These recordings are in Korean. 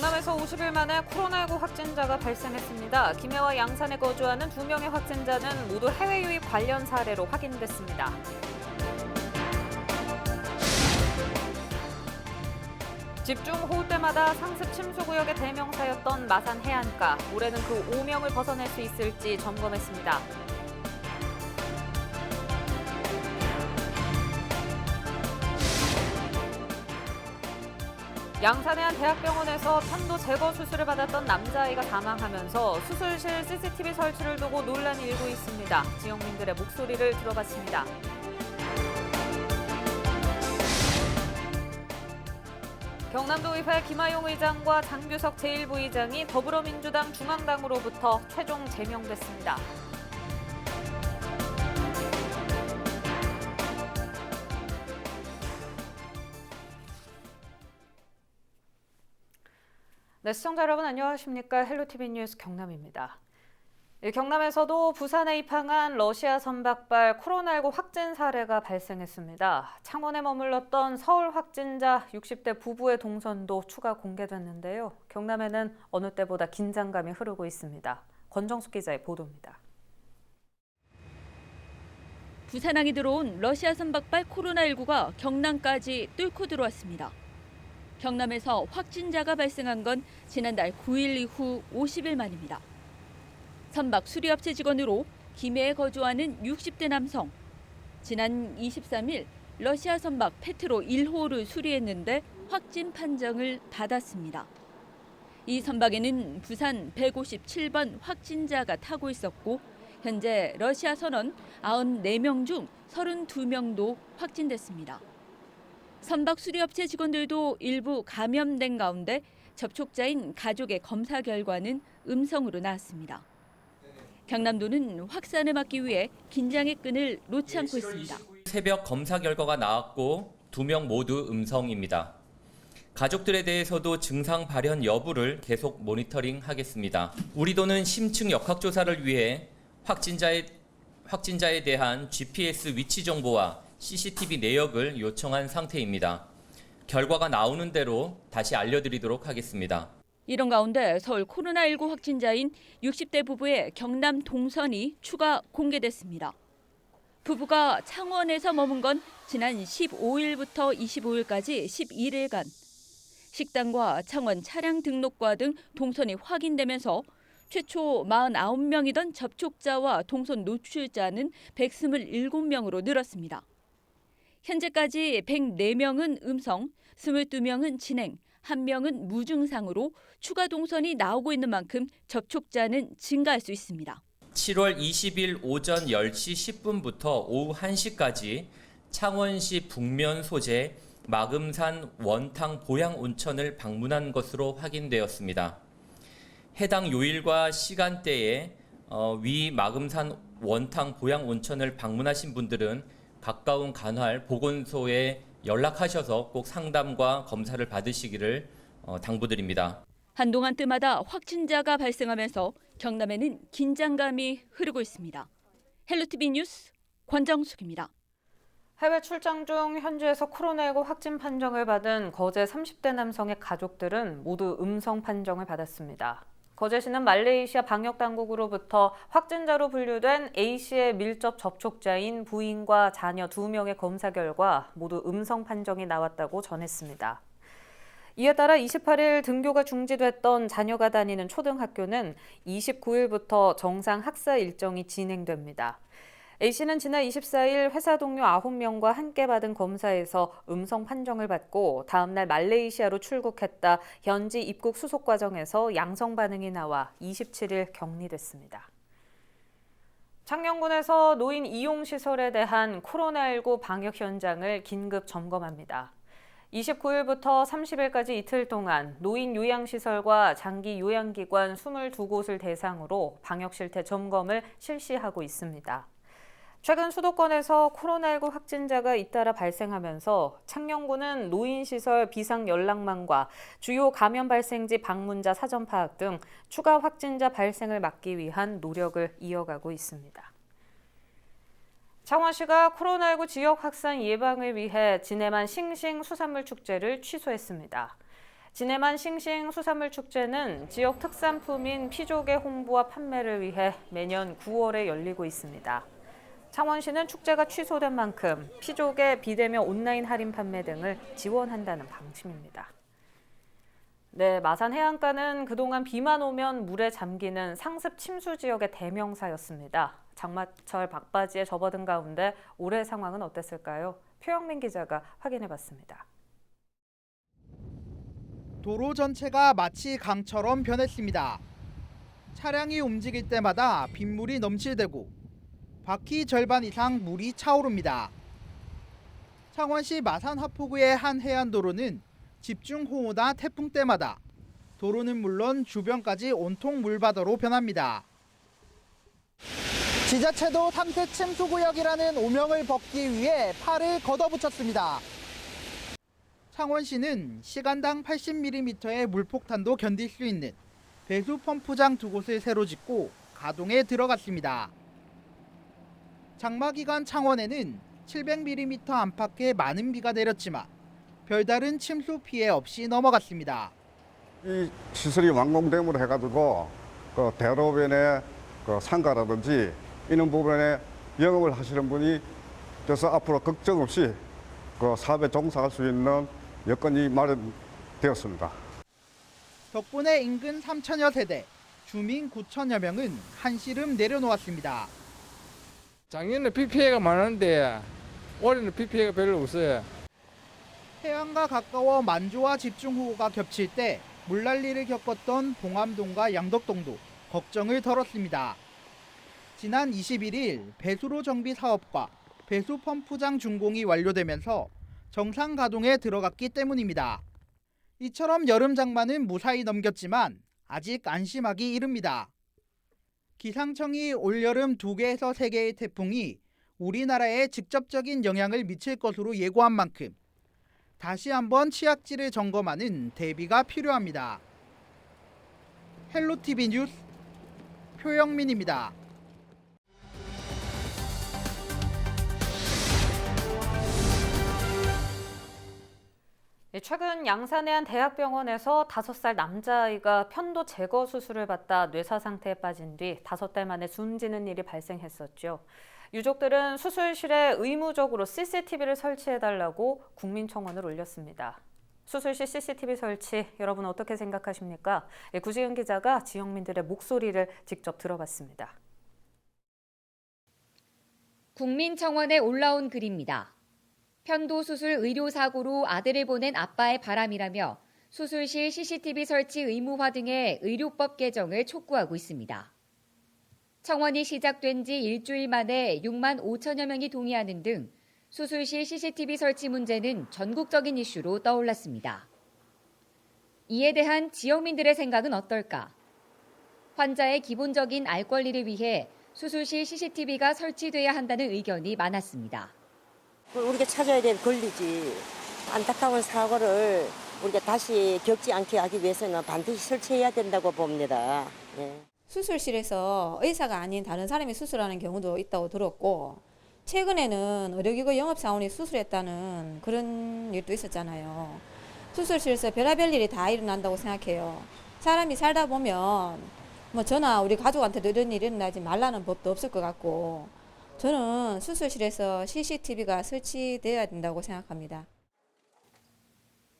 경남에서 50일 만에 코로나19 확진자가 발생했습니다. 김해와 양산에 거주하는 두 명의 확진자는 모두 해외 유입 관련 사례로 확인됐습니다. 집중 호우 때마다 상습 침수 구역의 대명사였던 마산 해안가. 올해는 그 오명을 벗어날 수 있을지 점검했습니다. 양산의 한 대학병원에서 편도 제거 수술을 받았던 남자아이가 사망하면서 수술실 CCTV 설치를 두고 논란이 일고 있습니다. 지역민들의 목소리를 들어봤습니다. 경남도의회 김하용 의장과 장규석 제1부의장이 더불어민주당 중앙당으로부터 최종 제명됐습니다. 네, 시청자 여러분 안녕하십니까? 헬로티비 뉴스 경남입니다. 예, 경남에서도 부산에 입항한 러시아 선박발 코로나19 확진 사례가 발생했습니다. 창원에 머물렀던 서울 확진자 60대 부부의 동선도 추가 공개됐는데요. 경남에는 어느 때보다 긴장감이 흐르고 있습니다. 권정숙 기자의 보도입니다. 부산항에 들어온 러시아 선박발 코로나19가 경남까지 뚫고 들어왔습니다. 경남에서 확진자가 발생한 건 지난달 9일 이후 50일 만입니다. 선박 수리업체 직원으로 김해에 거주하는 60대 남성. 지난 23일 러시아 선박 페트로 1호를 수리했는데 확진 판정을 받았습니다. 이 선박에는 부산 157번 확진자가 타고 있었고 현재 러시아 선원 94명 중 32명도 확진됐습니다. 선박 수리업체 직원들도 일부 감염된 가운데 접촉자인 가족의 검사 결과는 음성으로 나왔습니다. 경남도는 확산을 막기 위해 긴장의 끈을 놓지 않고 있습니다. 새벽 검사 결과가 나왔고 두 명 모두 음성입니다. 가족들에 대해서도 증상 발현 여부를 계속 모니터링하겠습니다. 우리도는 심층 역학조사를 위해 확진자에 확진자에 대한 GPS 위치 정보와 CCTV 내역을 요청한 상태입니다. 결과가 나오는 대로 다시 알려드리도록 하겠습니다. 이런 가운데 서울 코로나19 확진자인 60대 부부의 경남 동선이 추가 공개됐습니다. 부부가 창원에서 머문 건 지난 15일부터 25일까지 11일간 식당과 창원 차량 등록과 등 동선이 확인되면서 최초 49명이던 접촉자와 동선 노출자는 127명으로 늘었습니다. 현재까지 104명은 음성, 22명은 진행, 1명은 무증상으로 추가 동선이 나오고 있는 만큼 접촉자는 증가할 수 있습니다. 7월 20일 오전 10시 10분부터 오후 1시까지 창원시 북면 소재 마금산 원탕 보양 온천을 방문한 것으로 확인되었습니다. 해당 요일과 시간대에 어, 위 마금산 원탕 보양 온천을 방문하신 분들은 가까운 간활 보건소에 연락하셔서 꼭 상담과 검사를 받으시기를 어, 당부드립니다. 한동안 때마다 확진자가 발생하면서 경남에는 긴장감이 흐르고 있습니다. 헬로티비 뉴스 권정숙입니다. 해외 출장 중 현지에서 코로나19 확진 판정을 받은 거제 30대 남성의 가족들은 모두 음성 판정을 받았습니다. 거제시는 말레이시아 방역 당국으로부터 확진자로 분류된 A씨의 밀접 접촉자인 부인과 자녀 2명의 검사 결과 모두 음성 판정이 나왔다고 전했습니다. 이에 따라 28일 등교가 중지됐던 자녀가 다니는 초등학교는 29일부터 정상 학사 일정이 진행됩니다. A씨는 지난 24일 회사 동료 9명과 함께 받은 검사에서 음성 판정을 받고 다음날 말레이시아로 출국했다 현지 입국 수속 과정에서 양성 반응이 나와 27일 격리됐습니다. 창녕군에서 노인 이용 시설에 대한 코로나19 방역 현장을 긴급 점검합니다. 29일부터 30일까지 이틀 동안 노인 요양시설과 장기 요양기관 22곳을 대상으로 방역 실태 점검을 실시하고 있습니다. 최근 수도권에서 코로나19 확진자가 잇따라 발생하면서 창녕군은 노인시설 비상연락망과 주요 감염 발생지 방문자 사전 파악 등 추가 확진자 발생을 막기 위한 노력을 이어가고 있습니다. 창원시가 코로나19 지역 확산 예방을 위해 진해만 싱싱 수산물 축제를 취소했습니다. 진해만 싱싱 수산물 축제는 지역 특산품인 피조개 홍보와 판매를 위해 매년 9월에 열리고 있습니다. 창원시는 축제가 취소된 만큼 피조개 비대면 온라인 할인 판매 등을 지원한다는 방침입니다. 네, 마산 해안가는 그동안 비만 오면 물에 잠기는 상습 침수 지역의 대명사였습니다. 장마철 막바지에 접어든 가운데 올해 상황은 어땠을까요? 표영민 기자가 확인해 봤습니다. 도로 전체가 마치 강처럼 변했습니다. 차량이 움직일 때마다 빗물이 넘칠대고 바퀴 절반 이상 물이 차오릅니다. 창원시 마산 하포구의 한 해안도로는 집중 호우나 태풍 때마다 도로는 물론 주변까지 온통 물바다로 변합니다. 지자체도 상태 침수 구역이라는 오명을 벗기 위해 팔을 걷어붙였습니다. 창원시는 시간당 80mm의 물폭탄도 견딜 수 있는 배수 펌프장 두 곳을 새로 짓고 가동에 들어갔습니다. 장마 기간 창원에는 700mm 안팎의 많은 비가 내렸지만 별다른 침수 피해 없이 넘어갔습니다. 이 시설이 완공됨으로 해가지고 그 대로변의 그 상가라든지 이런 부분에 영업을 하시는 분이 그래서 앞으로 걱정 없이 그 사업에 종사할 수 있는 여건이 마련되었습니다. 덕분에 인근 3천여 세대, 주민 9천여 명은 한시름 내려놓았습니다. 작년에 비 피해가 많았는데 올해는 비 피해가 별로 없어요. 해안과 가까워 만조와 집중호우가 겹칠 때 물난리를 겪었던 봉암동과 양덕동도 걱정을 덜었습니다. 지난 21일 배수로 정비 사업과 배수 펌프장 준공이 완료되면서 정상 가동에 들어갔기 때문입니다. 이처럼 여름 장마는 무사히 넘겼지만 아직 안심하기 이릅니다. 기상청이 올여름 2개에서 3개의 태풍이 우리나라에 직접적인 영향을 미칠 것으로 예고한 만큼 다시 한번 치약질을 점검하는 대비가 필요합니다. 헬로티비 뉴스 표영민입니다. 최근 양산의 한 대학병원에서 5살 남자아이가 편도 제거 수술을 받다 뇌사 상태에 빠진 뒤 5달 만에 숨지는 일이 발생했었죠. 유족들은 수술실에 의무적으로 CCTV를 설치해달라고 국민청원을 올렸습니다. 수술실 CCTV 설치 여러분 어떻게 생각하십니까? 예, 구지은 기자가 지역민들의 목소리를 직접 들어봤습니다. 국민청원에 올라온 글입니다. 편도 수술 의료 사고로 아들을 보낸 아빠의 바람이라며 수술실 CCTV 설치 의무화 등의 의료법 개정을 촉구하고 있습니다. 청원이 시작된 지 일주일 만에 6만 5천여 명이 동의하는 등 수술실 CCTV 설치 문제는 전국적인 이슈로 떠올랐습니다. 이에 대한 지역민들의 생각은 어떨까? 환자의 기본적인 알 권리를 위해 수술실 CCTV가 설치돼야 한다는 의견이 많았습니다. 우리가 찾아야 될 권리지. 안타까운 사고를 우리가 다시 겪지 않게 하기 위해서는 반드시 설치해야 된다고 봅니다. 예. 수술실에서 의사가 아닌 다른 사람이 수술하는 경우도 있다고 들었고 최근에는 의료기구 영업사원이 수술했다는 그런 일도 있었잖아요. 수술실에서 별의별 일이 다 일어난다고 생각해요. 사람이 살다 보면 뭐 저나 우리 가족한테도 이런 일이 일어나지 말라는 법도 없을 것 같고 저는 수술실에서 CCTV가 설치돼야 된다고 생각합니다.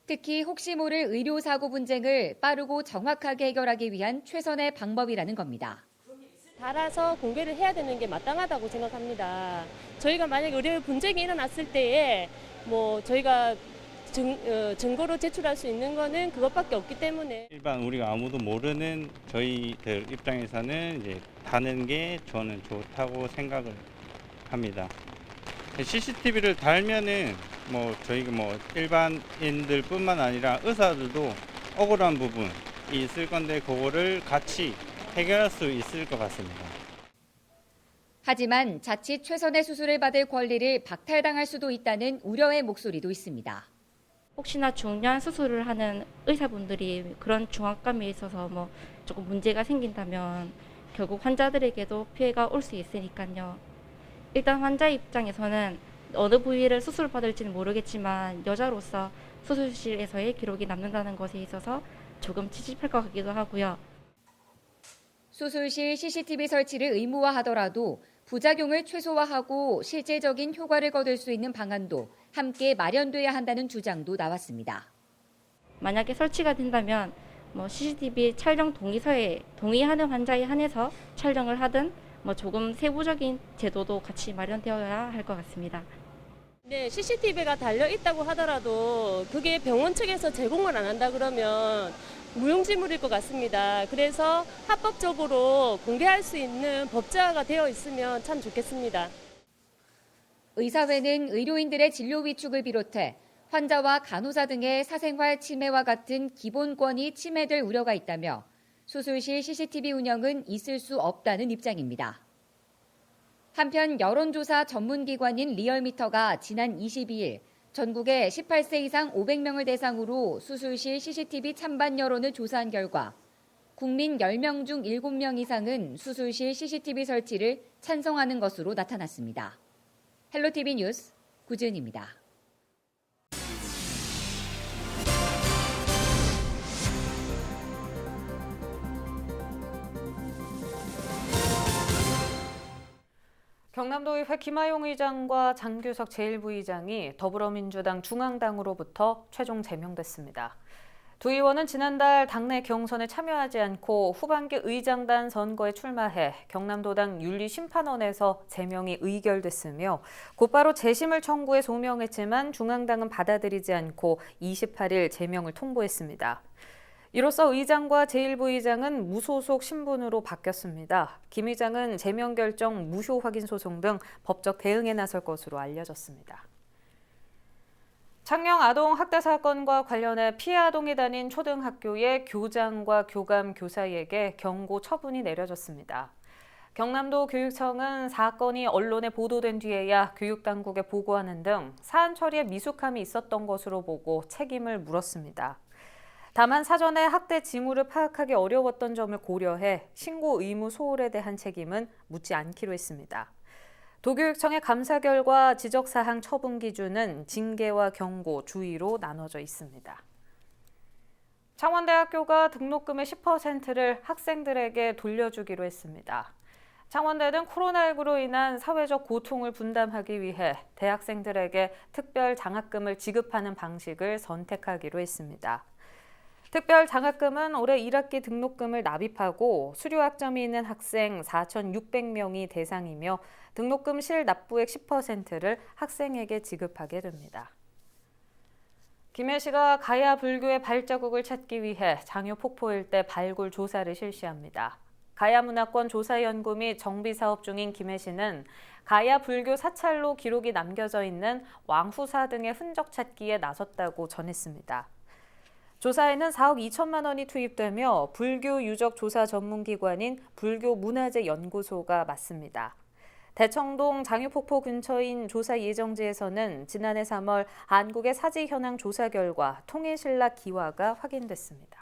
특히 혹시 모를 의료 사고 분쟁을 빠르고 정확하게 해결하기 위한 최선의 방법이라는 겁니다. 달아서 공개를 해야 되는 게 마땅하다고 생각합니다. 저희가 만약 의료 분쟁이 일어났을 때에 뭐 저희가 증, 어, 증거로 제출할 수 있는 거는 그것밖에 없기 때문에 일반 우리가 아무도 모르는 저희들 입장에서는 이제 다는 게 저는 좋다고 생각을 합니다. CCTV를 달면은 뭐 저희가 뭐 일반인들뿐만 아니라 의사들도 억울한 부분이 있을 건데 그거를 같이 해결할 수 있을 것 같습니다. 하지만 자칫 최선의 수술을 받을 권리를 박탈당할 수도 있다는 우려의 목소리도 있습니다. 혹시나 중요한 수술을 하는 의사분들이 그런 중압감이 있어서 뭐 조금 문제가 생긴다면 결국 환자들에게도 피해가 올 수 있으니까요. 일단 환자 입장에서는 어느 부위를 수술받을지는 모르겠지만 여자로서 수술실에서의 기록이 남는다는 것에 있어서 조금 찝찝할 것 같기도 하고요. 수술실 CCTV 설치를 의무화하더라도 부작용을 최소화하고 실질적인 효과를 거둘 수 있는 방안도 함께 마련돼야 한다는 주장도 나왔습니다. 만약에 설치가 된다면 뭐 CCTV 촬영 동의서에 동의하는 환자에 한해서 촬영을 하든 뭐 조금 세부적인 제도도 같이 마련되어야 할 것 같습니다. 네, CCTV가 달려 있다고 하더라도 그게 병원 측에서 제공을 안 한다 그러면 무용지물일 것 같습니다. 그래서 합법적으로 공개할 수 있는 법제화가 되어 있으면 참 좋겠습니다. 의사회는 의료인들의 진료 위축을 비롯해 환자와 간호사 등의 사생활 침해와 같은 기본권이 침해될 우려가 있다며 수술실 CCTV 운영은 있을 수 없다는 입장입니다. 한편 여론조사 전문기관인 리얼미터가 지난 22일 전국의 18세 이상 500명을 대상으로 수술실 CCTV 찬반 여론을 조사한 결과 국민 10명 중 7명 이상은 수술실 CCTV 설치를 찬성하는 것으로 나타났습니다. 헬로티비 뉴스 구지은입니다. 경남도의 회 김하용 의장과 장규석 제1부의장이 더불어민주당 중앙당으로부터 최종 제명됐습니다. 두 의원은 지난달 당내 경선에 참여하지 않고 후반기 의장단 선거에 출마해 경남도당 윤리심판원에서 제명이 의결됐으며 곧바로 재심을 청구해 소명했지만 중앙당은 받아들이지 않고 28일 제명을 통보했습니다. 이로써 의장과 제1부의장은 무소속 신분으로 바뀌었습니다. 김 의장은 제명 결정 무효 확인 소송 등 법적 대응에 나설 것으로 알려졌습니다. 창녕 아동 학대 사건과 관련해 피해 아동이 다닌 초등학교의 교장과 교감 교사에게 경고 처분이 내려졌습니다. 경남도 교육청은 사건이 언론에 보도된 뒤에야 교육당국에 보고하는 등 사안 처리에 미숙함이 있었던 것으로 보고 책임을 물었습니다. 다만 사전에 학대 징후를 파악하기 어려웠던 점을 고려해 신고 의무 소홀에 대한 책임은 묻지 않기로 했습니다. 도교육청의 감사 결과 지적사항 처분 기준은 징계와 경고, 주의로 나눠져 있습니다. 창원대학교가 등록금의 10%를 학생들에게 돌려주기로 했습니다. 창원대는 코로나19로 인한 사회적 고통을 분담하기 위해 대학생들에게 특별 장학금을 지급하는 방식을 선택하기로 했습니다. 특별 장학금은 올해 1학기 등록금을 납입하고 수료 학점이 있는 학생 4,600명이 대상이며 등록금 실납부액 10%를 학생에게 지급하게 됩니다. 김해 시가 가야 불교의 발자국을 찾기 위해 장유 폭포 일대 발굴 조사를 실시합니다. 가야 문화권 조사 연구 및 정비 사업 중인 김해 시는 가야 불교 사찰로 기록이 남겨져 있는 왕후사 등의 흔적 찾기에 나섰다고 전했습니다. 조사에는 4억 2천만 원이 투입되며 불교 유적 조사 전문기관인 불교문화재연구소가 맡습니다. 대청동 장유폭포 근처인 조사 예정지에서는 지난해 3월 한국의 사지 현황 조사 결과 통일신라 기와가 확인됐습니다.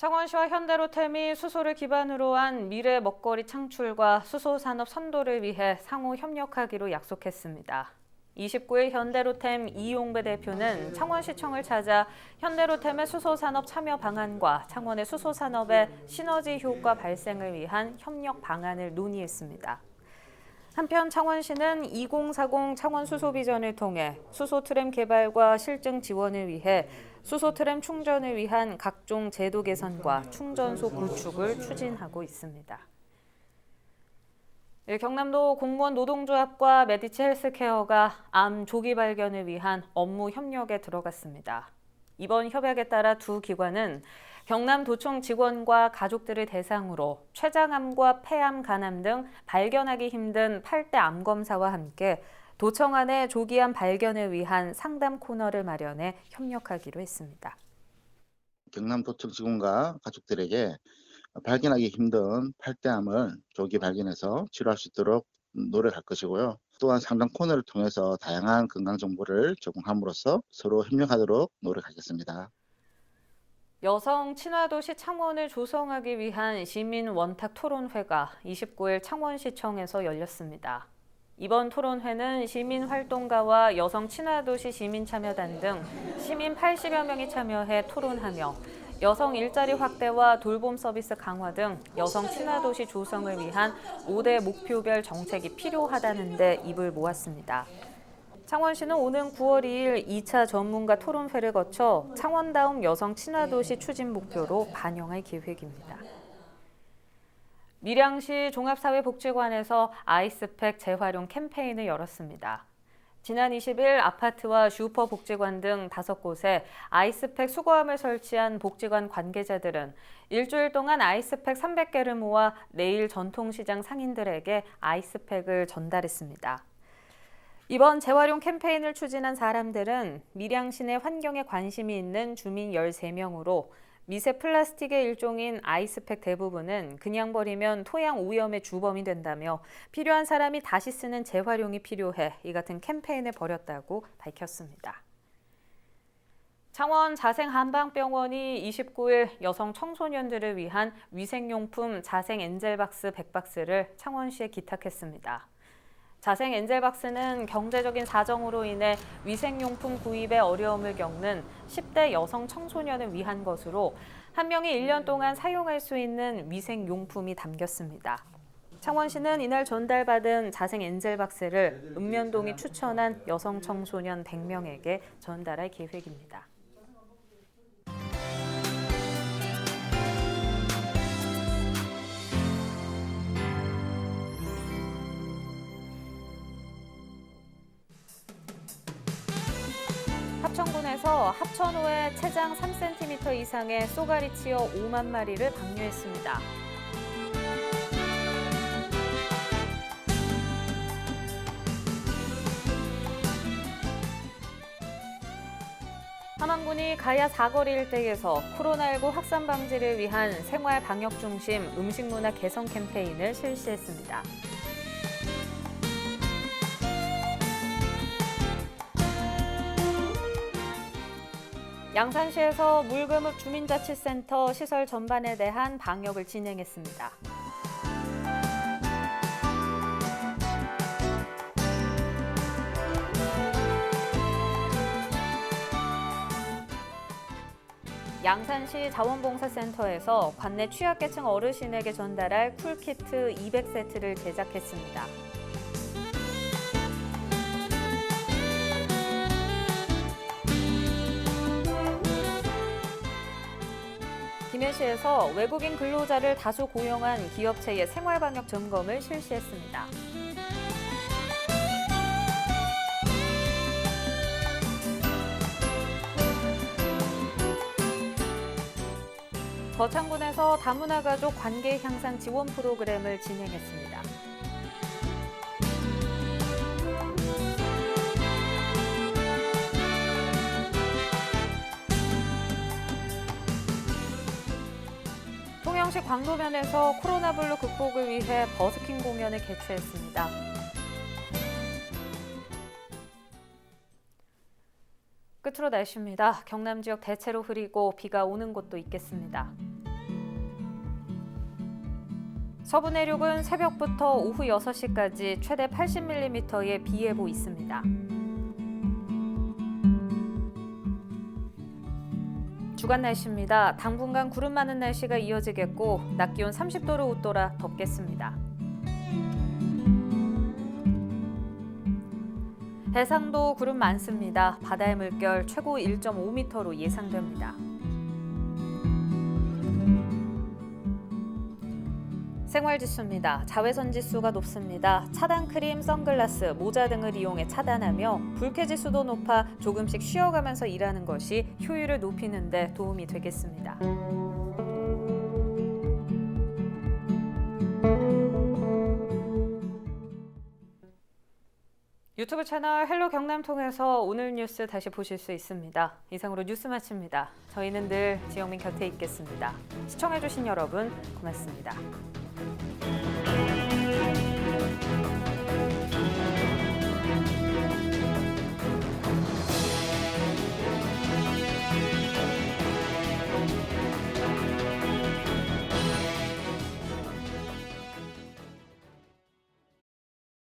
창원시와 현대로템 이 수소를 기반으로 한 미래 먹거리 창출과 수소 산업 선도를 위해 상호 협력하기로 약속했습니다. 29일 현대로템 이용배 대표는 창원시청을 찾아 현대로템의 수소산업 참여 방안과 창원의 수소산업의 시너지 효과 발생을 위한 협력 방안을 논의했습니다. 한편 창원시는 2040 창원 수소 비전을 통해 수소 트램 개발과 실증 지원을 위해 수소 트램 충전을 위한 각종 제도 개선과 충전소 구축을 추진하고 있습니다. 예, 경남도 공무원 노동조합과 메디치 헬스케어가 암 조기 발견을 위한 업무 협력에 들어갔습니다. 이번 협약에 따라 두 기관은 경남도청 직원과 가족들을 대상으로 췌장암과 폐암, 간암 등 발견하기 힘든 8대 암 검사와 함께 도청 안의 조기암 발견을 위한 상담 코너를 마련해 협력하기로 했습니다. 경남도청 직원과 가족들에게 발견하기 힘든 8대 암을 조기 발견해서 치료할 수 있도록 노력할 것이고요. 또한 상담 코너를 통해서 다양한 건강 정보를 제공함으로써 서로 협력하도록 노력하겠습니다. 여성 친화도시 창원을 조성하기 위한 시민 원탁 토론회가 29일 창원시청에서 열렸습니다. 이번 토론회는 시민 활동가와 여성 친화도시 시민 참여단 등 시민 80여 명이 참여해 토론하며 여성 일자리 확대와 돌봄 서비스 강화 등 여성 친화도시 조성을 위한 5대 목표별 정책이 필요하다는 데 입을 모았습니다. 창원시는 오는 9월 2일 2차 전문가 토론회를 거쳐 창원다움 여성 친화도시 추진 목표로 반영할 계획입니다. 밀양시 종합사회복지관에서 아이스팩 재활용 캠페인을 열었습니다. 지난 20일 아파트와 슈퍼복지관 등 다섯 곳에 아이스팩 수거함을 설치한 복지관 관계자들은 일주일 동안 아이스팩 300개를 모아 내일 전통시장 상인들에게 아이스팩을 전달했습니다. 이번 재활용 캠페인을 추진한 사람들은 밀양시 내 환경에 관심이 있는 주민 13명으로 미세 플라스틱의 일종인 아이스팩 대부분은 그냥 버리면 토양 오염의 주범이 된다며 필요한 사람이 다시 쓰는 재활용이 필요해 이 같은 캠페인을 벌였다고 밝혔습니다. 창원 자생한방병원이 29일 여성 청소년들을 위한 위생용품 자생 엔젤박스 100박스를 창원시에 기탁했습니다. 자생 엔젤박스는 경제적인 사정으로 인해 위생용품 구입에 어려움을 겪는 10대 여성 청소년을 위한 것으로 한 명이 1년 동안 사용할 수 있는 위생용품이 담겼습니다. 창원시는 이날 전달받은 자생 엔젤박스를 읍면동이 추천한 여성 청소년 100명에게 전달할 계획입니다. 합천군에서 합천 호에 체장 3cm 이상의 쏘가리 치어 5만 마리를 방류했습니다. 함안군이 가야 사거리 일대에서 코로나19 확산 방지를 위한 생활 방역 중심 음식 문화 개선 캠페인을 실시했습니다. 양산시에서 물금읍 주민자치센터 시설 전반에 대한 방역을 진행했습니다. 양산시 자원봉사센터에서 관내 취약계층 어르신에게 전달할 쿨키트 200세트를 제작했습니다. 김해시에서 외국인 근로자를 다수 고용한 기업체의 생활방역 점검을 실시했습니다. 거창군에서 다문화 가족 관계 향상 지원 프로그램을 진행했습니다. 통영시 광도면에서 코로나 블루 극복을 위해 버스킹 공연을 개최했습니다. 끝으로 날씨입니다. 경남 지역 대체로 흐리고 비가 오는 곳도 있겠습니다. 서부 내륙은 새벽부터 오후 6시까지 최대 80mm의 비 예보 있습니다. 주간 날씨입니다. 당분간 구름 많은 날씨가 이어지겠고 낮 기온 30도로 웃돌아 덥겠습니다. 해상도 구름 많습니다. 바다의 물결 최고 1.5m로 예상됩니다. 생활지수입니다. 자외선 지수가 높습니다. 차단 크림, 선글라스, 모자 등을 이용해 차단하며 불쾌지수도 높아 조금씩 쉬어가면서 일하는 것이 효율을 높이는 데 도움이 되겠습니다. 유튜브 채널 헬로 경남 통해서 오늘 뉴스 다시 보실 수 있습니다. 이상으로 뉴스 마칩니다. 저희는 늘 지영민 곁에 있겠습니다. 시청해주신 여러분 고맙습니다. Mm-hmm.